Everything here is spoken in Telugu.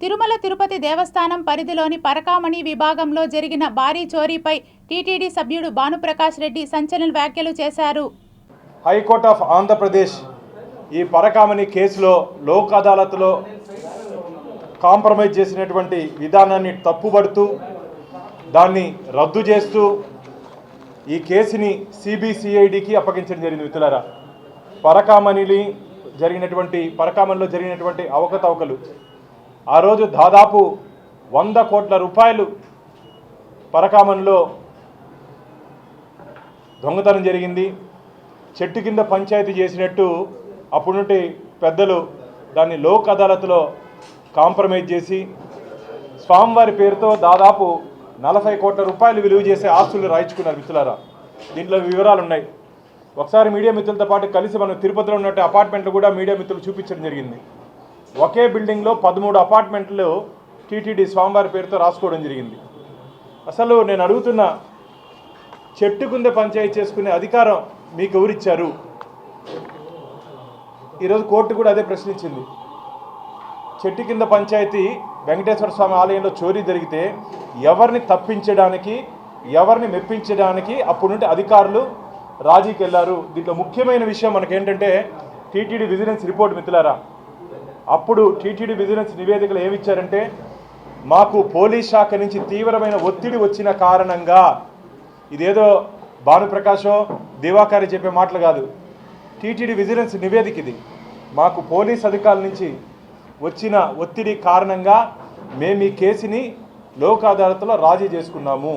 తిరుమల తిరుపతి దేవస్థానం పరిధిలోని పరకామణి విభాగంలో జరిగిన భారీ చోరీపై టీటీడీ సభ్యుడు భానుప్రకాష్ రెడ్డి సంచలన వ్యాఖ్యలు చేశారు. హైకోర్ట్ ఆఫ్ ఆంధ్రప్రదేశ్ ఈ పరకామణి కేసులో లోక్ అదాలత్లో కాంప్రమైజ్ చేసినటువంటి విధానాన్ని తప్పుపడుతూ దాన్ని రద్దు చేస్తూ ఈ కేసుని సిబిసిఐడికి అప్పగించడం జరిగింది మిత్రులారా. పరకామణిని జరిగినటువంటి పరకామణిలో జరిగినటువంటి అవకతవకలు ఆ రోజు దాదాపు వంద కోట్ల రూపాయలు పరకామన్లో దొంగతనం జరిగింది. చెట్టు కింద పంచాయతీ చేసినట్టు అప్పుడుంటి పెద్దలు దాన్ని లోక్ అదాలత్లో కాంప్రమైజ్ చేసి స్వామివారి పేరుతో దాదాపు నలభై కోట్ల రూపాయలు విలువ చేసే ఆస్తులు రాయించుకున్నారు మిత్రులారా. దీంట్లో వివరాలు ఉన్నాయి. ఒకసారి మీడియా మిత్రులతో పాటు కలిసి మనం తిరుపతిలో ఉన్నట్టు అపార్ట్మెంట్లు కూడా మీడియా మిత్రులు చూపించడం జరిగింది. ఒకే బిల్డింగ్లో పదమూడు అపార్ట్మెంట్లు టీటీడీ స్వామివారి పేరుతో రాసుకోవడం జరిగింది. అసలు నేను అడుగుతున్న చెట్టు కింద పంచాయతీ చేసుకునే అధికారం మీకు ఎవరిచ్చారు? ఈరోజు కోర్టు కూడా అదే ప్రశ్నించింది. చెట్టు కింద పంచాయతీ వెంకటేశ్వర స్వామి ఆలయంలో చోరీ జరిగితే ఎవరిని తప్పించడానికి ఎవరిని మెప్పించడానికి అప్పుడు నుండి అధికారులు రాజీకి వెళ్ళారు. దీంట్లో ముఖ్యమైన విషయం మనకేంటంటే టీటీడీ విజిలెన్స్ రిపోర్ట్ మిత్రులారా అప్పుడు టీటీడీ విజిలెన్స్ నివేదికలు ఏమిచ్చారంటే మాకు పోలీస్ శాఖ నుంచి తీవ్రమైన ఒత్తిడి వచ్చిన కారణంగా ఇదేదో భానుప్రకాశో దివాకరి చెప్పే మాటలు కాదు. టీటీడీ విజిలెన్స్ నివేదిక ఇది మాకు పోలీస్ అధికారుల నుంచి వచ్చిన ఒత్తిడి కారణంగా మేము ఈ కేసుని లోక్ అదాలత్లో రాజీ చేసుకున్నాము.